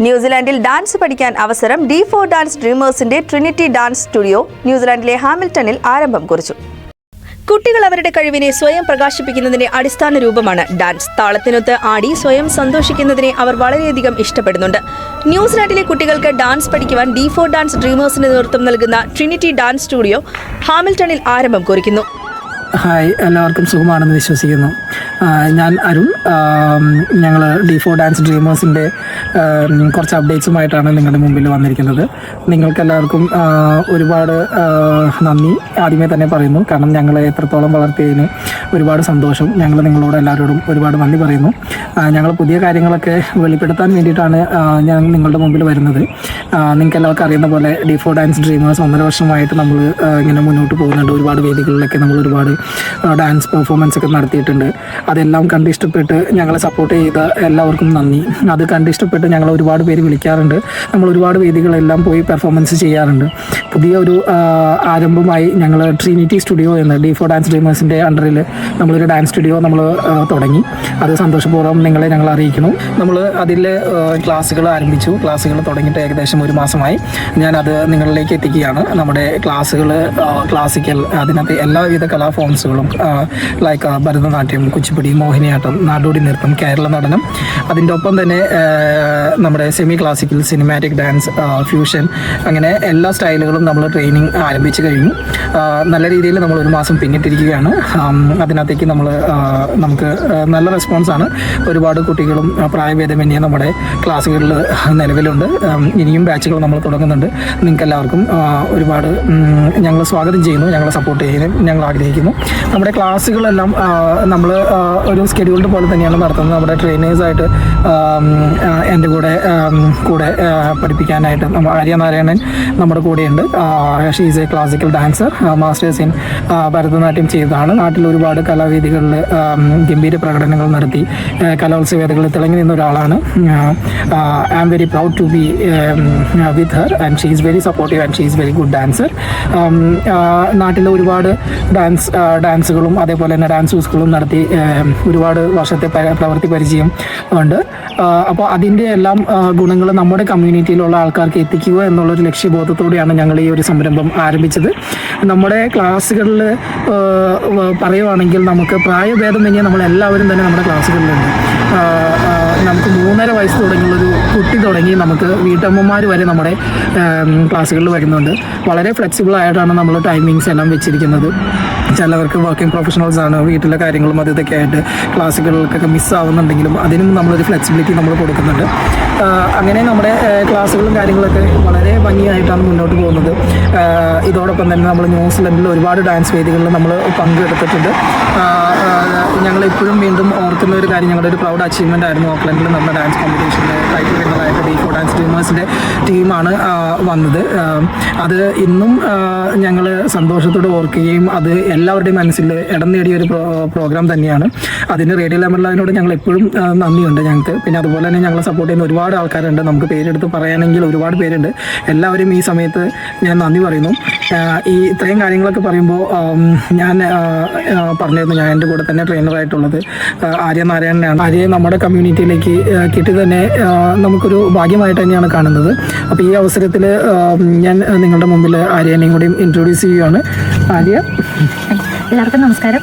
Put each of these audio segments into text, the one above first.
ന്യൂസിലാൻഡിൽ dance പഠിക്കാൻ അവസരം D four dance ഡ്രീമേഴ്സിന്റെ ട്രിനിറ്റി ഡാൻസ് സ്റ്റുഡിയോ ന്യൂസിലാൻഡിലെ ഹാമിൽട്ടണിൽ ആരംഭം കുറിച്ചു. കുട്ടികൾ അവരുടെ കഴിവിനെ സ്വയം പ്രകാശിപ്പിക്കുന്നതിന്റെ അടിസ്ഥാന രൂപമാണ് ഡാൻസ്. താളത്തിനൊത്ത് ആടി സ്വയം സന്തോഷിക്കുന്നതിനെ അവർ വളരെയധികം ഇഷ്ടപ്പെടുന്നുണ്ട്. ന്യൂസിലാൻഡിലെ കുട്ടികൾക്ക് ഡാൻസ് പഠിക്കുവാൻ ഡി ഫോർ ഡാൻസ് ഡ്രീമേഴ്സിന് നേതൃത്വം നൽകുന്ന ട്രിനിറ്റി ഡാൻസ് സ്റ്റുഡിയോ ഹാമിൽട്ടണിൽ ആരംഭം കുറിക്കുന്നു. ഹായ് എല്ലാവർക്കും സുഖമാണെന്ന് വിശ്വസിക്കുന്നു. ഞാൻ അരുൺ ഞങ്ങൾ ഡി ഫോർ ഡാൻസ് ഡ്രീമേഴ്സിന്റെ കുറച്ച് അപ്ഡേറ്റ്സുമായിട്ടാണ് നിങ്ങളുടെ മുമ്പിൽ വന്നിരിക്കുന്നത്. നിങ്ങൾക്കെല്ലാവർക്കും ഒരുപാട് നന്ദി. ആദ്യമേ തന്നെ പറയുന്നു കാരണം ഞങ്ങളെ എത്രത്തോളം വളർത്തിയതിന് ഒരുപാട് സന്തോഷം. ഞങ്ങൾ നിങ്ങളോട് എല്ലാവരോടും ഒരുപാട് നന്ദി പറയുന്നു. ഞങ്ങൾ പുതിയ കാര്യങ്ങളൊക്കെ വെളിപ്പെടുത്താൻ വേണ്ടിയിട്ടാണ് ഞാൻ നിങ്ങളുടെ മുമ്പിൽ വരുന്നത്. നിങ്ങൾക്ക് എല്ലാവർക്കും അറിയുന്ന പോലെ ഡി ഫോർ ഡാൻസ് ഡ്രീമേഴ്സ് ഒന്നര വർഷമായിട്ട് നമ്മൾ ഇങ്ങനെ മുന്നോട്ട് പോകുന്നുണ്ട്. ഒരുപാട് വേദികളിലൊക്കെ നമ്മൾ ഒരുപാട് ഡാൻസ് പെർഫോമൻസ് ഒക്കെ നടത്തിയിട്ടുണ്ട്. അതെല്ലാം കണ്ട് ഇഷ്ടപ്പെട്ട് ഞങ്ങളെ സപ്പോർട്ട് ചെയ്ത എല്ലാവർക്കും നന്ദി. അത് കണ്ട് ഇഷ്ടപ്പെട്ട് ഞങ്ങൾ ഒരുപാട് പേര് വിളിക്കാറുണ്ട്. നമ്മൾ ഒരുപാട് വേദികളെല്ലാം പോയി പെർഫോമൻസ് ചെയ്യാറുണ്ട്. പുതിയ ഒരു ആരംഭമായി ഞങ്ങൾ ട്രിനിറ്റി സ്റ്റുഡിയോ എന്ന ഡി ഫോർ ഡാൻസ് ഡ്രീമേഴ്സിന്റെ അണ്ടറിൽ നമ്മളൊരു ഡാൻസ് സ്റ്റുഡിയോ നമ്മൾ തുടങ്ങി. അത് സന്തോഷപൂർവം നിങ്ങളെ ഞങ്ങൾ അറിയിക്കുന്നു. നമ്മൾ അതിൽ ക്ലാസ്സുകൾ ആരംഭിച്ചു. ക്ലാസ്സുകൾ തുടങ്ങിയിട്ട് ഏകദേശം ഒരു മാസമായി. ഞാനത് നിങ്ങളിലേക്ക് എത്തിക്കുകയാണ്. നമ്മുടെ ക്ലാസ്സുകൾ ക്ലാസിക്കൽ അതിനകത്ത് എല്ലാവിധ കലാഫോംസുകളും ലൈക്ക് ഭരതനാട്യം കുച്ചിപ്പുടി മോഹിനിയാട്ടം നാടോടി നൃത്തം കേരള നടനം. അതിന്റെ ഒപ്പം തന്നെ നമ്മുടെ semi classical cinematic dance fusion അങ്ങനെ എല്ലാ സ്റ്റൈലുകളും നമ്മൾ ട്രെയിനിങ് ആരംഭിച്ചു കഴിഞ്ഞു. നല്ല രീതിയിൽ നമ്മൾ ഒരു മാസം പിന്നിട്ടിരിക്കുകയാണ്. അതിനകത്തേക്ക് നമ്മൾ നമുക്ക് നല്ല റെസ്പോൺസാണ് ഒരുപാട് കുട്ടികളും പ്രായഭേദമന്യേ നമ്മുടെ ക്ലാസ്സുകളിൽ നിലവിലുണ്ട്. ഇനിയും ബാച്ചുകൾ നമ്മൾ തുടങ്ങുന്നുണ്ട്. നിങ്ങൾക്ക് എല്ലാവർക്കും ഒരുപാട് ഞങ്ങൾ സ്വാഗതം ചെയ്യുന്നു. ഞങ്ങളെ സപ്പോർട്ട് ചെയ്യാനും ഞങ്ങൾ ആഗ്രഹിക്കുന്നു. നമ്മുടെ ക്ലാസ്സുകളെല്ലാം നമ്മൾ ഒരു സ്കെഡ്യൂൾഡ് പോലെ തന്നെയാണ് നടത്തുന്നത്. നമ്മുടെ ട്രെയിനേഴ്സായിട്ട് എന്റെ കൂടെ കൂടെ പഠിപ്പിക്കാനായിട്ട് നമ്മൾ ആര്യ നാരായണൻ നമ്മുടെ കൂടെയുണ്ട്. She's a classical dancer masters in Bharatanatyam ചെയ്തതാണ്. നാട്ടിൽ ഒരുപാട് കലാവേദികളിൽ ഗംഭീര പ്രകടനങ്ങൾ നടത്തി കലോത്സവേദികളിൽ കലോത്സവ വേദികളിൽ തിളങ്ങി നിന്ന ഒരാളാണ്. I am very proud to be with her and she is very supportive and she is very good dancer നാട്ടിലെ ഒരുപാട് ഡാൻസ് ഡാൻസുകളും അതേപോലെ തന്നെ ഡാൻസ് സ്കൂളും നടത്തി ഒരുപാട് വർഷത്തെ പ്രവൃത്തി പരിചയം ഉണ്ട്. അപ്പോൾ അതിന്റെ എല്ലാം ഗുണങ്ങൾ നമ്മുടെ കമ്മ്യൂണിറ്റിയിലുള്ള ആൾക്കാർക്ക് എത്തിക്കുക എന്നുള്ളൊരു ലക്ഷ്യബോധത്തോടെയാണ് ഞങ്ങൾ ഈ ഒരു സംരംഭം ആരംഭിച്ചത്. നമ്മുടെ ക്ലാസ്സുകളിൽ പറയുവാണെങ്കിൽ നമുക്ക് പ്രായഭേദം തന്നെ നമ്മൾ എല്ലാവരും തന്നെ നമ്മുടെ ക്ലാസ്സുകളിലുണ്ട്. നമുക്ക് മൂന്നര വയസ്സ് തുടങ്ങിയുള്ളൊരു കുട്ടി തുടങ്ങി നമുക്ക് വീട്ടമ്മമാർ വരെ നമ്മുടെ ക്ലാസ്സുകളിൽ വരുന്നുണ്ട്. വളരെ ഫ്ലെക്സിബിൾ ആയിട്ടാണ് നമ്മൾ ടൈമിങ്സ് എല്ലാം വെച്ചിരിക്കുന്നത്. ചിലവർക്ക് വർക്കിംഗ് പ്രൊഫഷണൽസ് ആണ്. വീട്ടിലെ കാര്യങ്ങളും അത് ഇതൊക്കെ ആയിട്ട് ക്ലാസ്സുകളിലൊക്കെ മിസ്സാവുന്നുണ്ടെങ്കിലും അതിനും നമ്മളൊരു ഫ്ലെക്സിബിലിറ്റി നമ്മൾ കൊടുക്കുന്നുണ്ട്. അങ്ങനെ നമ്മുടെ ക്ലാസ്സുകളും കാര്യങ്ങളൊക്കെ വളരെ ഭംഗിയായിട്ടാണ് മുന്നോട്ട് പോകുന്നത്. ഇതോടൊപ്പം തന്നെ നമ്മൾ ന്യൂസിലൻഡിൽ ഒരുപാട് ഡാൻസ് വേദികളിൽ നമ്മൾ പങ്കെടുത്തിട്ടുണ്ട്. ഞങ്ങൾ ഇപ്പോഴും വീണ്ടും ഓർക്കുന്ന ഒരു കാര്യം ഞങ്ങളുടെ ഒരു പ്രൗഡ് അച്ചീവ്മെന്റ് ആയിരുന്നു ഓക്ലൻഡിൽ നമ്മുടെ ഡാൻസ് കോമ്പറ്റീഷനിൽ ടൈറ്റിൽ വിന്നറായിട്ട് ഡി ഫോർ ഡാൻസ് ഡ്രീമേഴ്സിന്റെ ടീമാണ് വന്നത്. അത് ഇന്നും ഞങ്ങൾ സന്തോഷത്തോടെ ഓർക്കുകയും അത് എല്ലാവരുടെയും മനസ്സിൽ ഇടം നേടിയ ഒരു പ്രോഗ്രാം തന്നെയാണ്. അതിന് റേഡിയോ ലെമറിലതിനോട് ഞങ്ങൾ എപ്പോഴും നന്ദിയുണ്ട് ഞങ്ങൾക്ക്. പിന്നെ അതുപോലെ തന്നെ ഞങ്ങളെ സപ്പോർട്ട് ചെയ്യുന്ന ഒരുപാട് ആൾക്കാരുണ്ട്. നമുക്ക് പേരെടുത്ത് പറയാനെങ്കിൽ ഒരുപാട് പേരുണ്ട്. എല്ലാവരും ഈ സമയത്ത് ഞാൻ നന്ദി പറയുന്നു. ഈ ഇത്രയും കാര്യങ്ങളൊക്കെ പറയുമ്പോൾ ഞാൻ പറഞ്ഞിരുന്നു ഞാൻ എന്റെ കൂടെ തന്നെ ട്രെയിനറായിട്ടുള്ളത് ആര്യ നാരായണനാണ്. ആര്യ നമ്മുടെ കമ്മ്യൂണിറ്റിയിലേക്ക് കിട്ടി തന്നെ നമുക്കൊരു ഭാഗ്യമായിട്ട് തന്നെയാണ് കാണുന്നത്. അപ്പോൾ ഈ അവസരത്തിൽ ഞാൻ നിങ്ങളുടെ മുമ്പിൽ ആര്യനെയും കൂടി ഇൻട്രൊഡ്യൂസ് ചെയ്യുകയാണ് ആര്യ? എല്ലാവർക്കും നമസ്കാരം.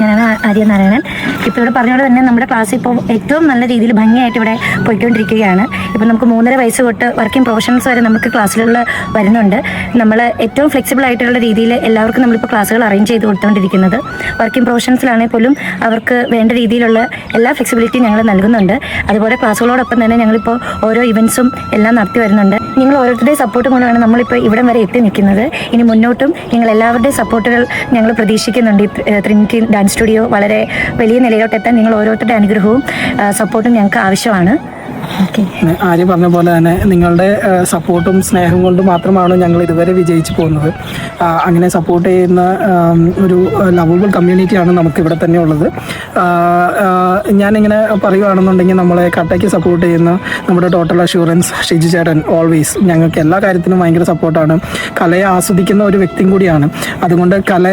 ഞാനാണ് ആര്യ നാരായണൻ. ഇപ്പോൾ ഇവിടെ പറഞ്ഞ പോലെ തന്നെ നമ്മുടെ ക്ലാസ് ഇപ്പോൾ ഏറ്റവും നല്ല രീതിയിൽ ഭംഗിയായിട്ട് ഇവിടെ പോയിക്കൊണ്ടിരിക്കുകയാണ്. ഇപ്പോൾ നമുക്ക് മൂന്നര വയസ്സ് തൊട്ട് വർക്കിംഗ് പ്രൊഫഷണൽസ് വരെ നമുക്ക് ക്ലാസ്സിലുള്ള വരുന്നുണ്ട്. നമ്മൾ ഏറ്റവും ഫ്ലെക്സിബിൾ ആയിട്ടുള്ള രീതിയിൽ എല്ലാവർക്കും നമ്മളിപ്പോൾ ക്ലാസ്സുകൾ അറേഞ്ച് ചെയ്ത് കൊടുത്തുകൊണ്ടിരിക്കുന്നത് വർക്കിംഗ് പ്രൊഫഷണൽസിലാണെങ്കിൽ പോലും അവർക്ക് വേണ്ട രീതിയിലുള്ള എല്ലാ ഫ്ലെക്സിബിലിറ്റിയും ഞങ്ങൾ നൽകുന്നുണ്ട്. അതുപോലെ ക്ലാസ്സുകളോടൊപ്പം തന്നെ ഞങ്ങളിപ്പോൾ ഓരോ ഇവൻസും എല്ലാം നടത്തി വരുന്നുണ്ട്. നിങ്ങൾ ഓരോരുത്തരുടെയും സപ്പോർട്ട് മൂലമാണ് നമ്മളിപ്പോൾ ഇവിടം വരെ എത്തി നിൽക്കുന്നത്. ഇനി മുന്നോട്ടും നിങ്ങൾ എല്ലാവരുടെയും സപ്പോർട്ടുകൾ ഞങ്ങൾ പ്രതീക്ഷിക്കുന്നുണ്ട്. ഈ ത്രി- ഡാൻസ് സ്റ്റുഡിയോ വളരെ വലിയ നിലയിലോട്ട് എത്താൻ നിങ്ങൾ ഓരോരുത്തരുടെ അനുഗ്രഹവും സപ്പോർട്ടും ഞങ്ങൾക്ക് ആവശ്യമാണ്. ആര്യ പറഞ്ഞ പോലെ തന്നെ നിങ്ങളുടെ സപ്പോർട്ടും സ്നേഹം കൊണ്ട് മാത്രമാണ് ഞങ്ങൾ ഇതുവരെ വിജയിച്ചു പോകുന്നത്. അങ്ങനെ സപ്പോർട്ട് ചെയ്യുന്ന ഒരു ലവബിൾ കമ്മ്യൂണിറ്റിയാണ് നമുക്ക് ഇവിടെ തന്നെ ഉള്ളത്. ഞാനിങ്ങനെ പറയുകയാണെന്നുണ്ടെങ്കിൽ നമ്മളെ കട്ടയ്ക്ക് സപ്പോർട്ട് ചെയ്യുന്ന നമ്മുടെ ടോട്ടൽ അഷൂറൻസ് ഷിജു ചേട്ടൻ ഓൾവേസ് ഞങ്ങൾക്ക് എല്ലാ കാര്യത്തിനും ഭയങ്കര സപ്പോർട്ടാണ് കലയെ ആസ്വദിക്കുന്ന ഒരു വ്യക്തിയും കൂടിയാണ്. അതുകൊണ്ട് കല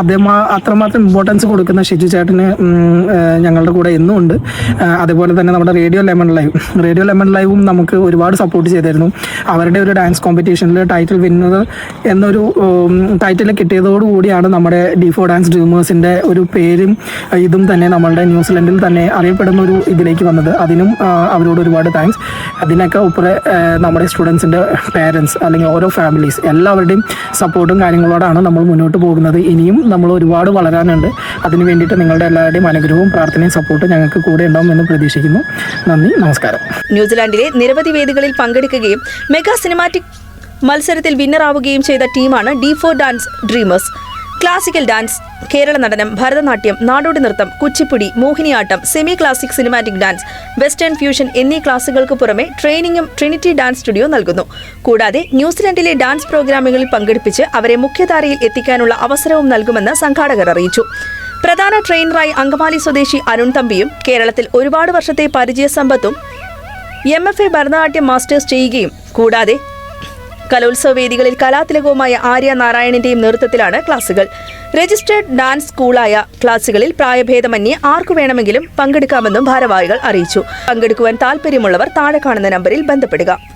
അദ്ദേഹം അത്രമാത്രം ഇമ്പോർട്ടൻസ് കൊടുക്കുന്ന ഷിജു ചേട്ടന് ഞങ്ങളുടെ കൂടെ എന്നും ഉണ്ട്. അതുപോലെ തന്നെ നമ്മുടെ radio lemon live radio lemon ലൈവും നമുക്ക് ഒരുപാട് സപ്പോർട്ട് ചെയ്തായിരുന്നു അവരുടെ ഒരു ഡാൻസ് കോമ്പറ്റീഷനിൽ ടൈറ്റിൽ വിന്നത് എന്നൊരു ടൈറ്റിൽ കിട്ടിയതോടുകൂടിയാണ് നമ്മുടെ ഡിഫോ ഡാൻസ് ഡ്രീമേഴ്സിന്റെ ഒരു പേരും ഇതും തന്നെ നമ്മളുടെ ന്യൂസിലൻഡിൽ തന്നെ അറിയപ്പെടുന്ന ഒരു ഇതിലേക്ക് വന്നത്. അതിനും അവരോട് ഒരുപാട് താങ്ക്സ് അതിനൊക്കെ ഉപ്പറെ നമ്മുടെ സ്റ്റുഡൻസിന്റെ പേരൻസ് അല്ലെങ്കിൽ ഓരോ ഫാമിലീസ് എല്ലാവരുടെയും സപ്പോർട്ടും കാര്യങ്ങളോടാണ് നമ്മൾ മുന്നോട്ട് പോകുന്നത്. ഇനിയും നമ്മൾ ഒരുപാട് വളരാനുണ്ട്. അതിന് വേണ്ടിയിട്ട് നിങ്ങളുടെ എല്ലാവരുടെയും അനുഗ്രഹവും പ്രാർത്ഥനയും സപ്പോർട്ടും ഞങ്ങൾക്ക് കൂടെ ഉണ്ടാവും എന്ന് പ്രതീക്ഷിക്കുന്നു. നന്ദി നമസ്കാരം. ന്യൂസിലാൻഡിലെ നിരവധി വേദികളിൽ പങ്കെടുക്കുകയും മെഗാ സിനിമാറ്റിക് മത്സരത്തിൽ വിന്നറാവുകയും ചെയ്ത ടീമാണ് D for dance dreamers classical dance Kerala Natanam Bharatanatyam നാടോടി നൃത്തം Kuchipudi Mohiniyattam semi classic cinematic dance western fusion എന്നീ ക്ലാസുകൾക്ക് പുറമെ ട്രെയിനിങ്ങും ട്രിനിറ്റി ഡാൻസ് സ്റ്റുഡിയോ നൽകുന്നു. കൂടാതെ ന്യൂസിലൻഡിലെ ഡാൻസ് പ്രോഗ്രാമുകളിൽ പങ്കെടുപ്പിച്ച് അവരെ മുഖ്യധാരയിൽ എത്തിക്കാനുള്ള അവസരവും നൽകുമെന്ന് സംഘാടകർ അറിയിച്ചു. പ്രധാന ട്രെയിനറായി അങ്കമാലി സ്വദേശി അരുൺ തമ്പിയും കേരളത്തിൽ ഒരുപാട് വർഷത്തെ പരിചയസമ്പത്തും M F A Bharatanatyam masters ചെയ്യുകയും കൂടാതെ കലോത്സവ വേദികളിൽ കലാതിലകവുമായ ആര്യ നാരായണന്റെയും നേതൃത്വത്തിലാണ് ക്ലാസുകൾ. രജിസ്റ്റേർഡ് ഡാൻസ് സ്കൂളായ ക്ലാസുകളിൽ പ്രായഭേദമന്യേ ആർക്കു വേണമെങ്കിലും പങ്കെടുക്കാമെന്നും ഭാരവാഹികൾ അറിയിച്ചു. പങ്കെടുക്കുവാൻ താൽപ്പര്യമുള്ളവർ താഴെ കാണുന്ന നമ്പറിൽ ബന്ധപ്പെടുക.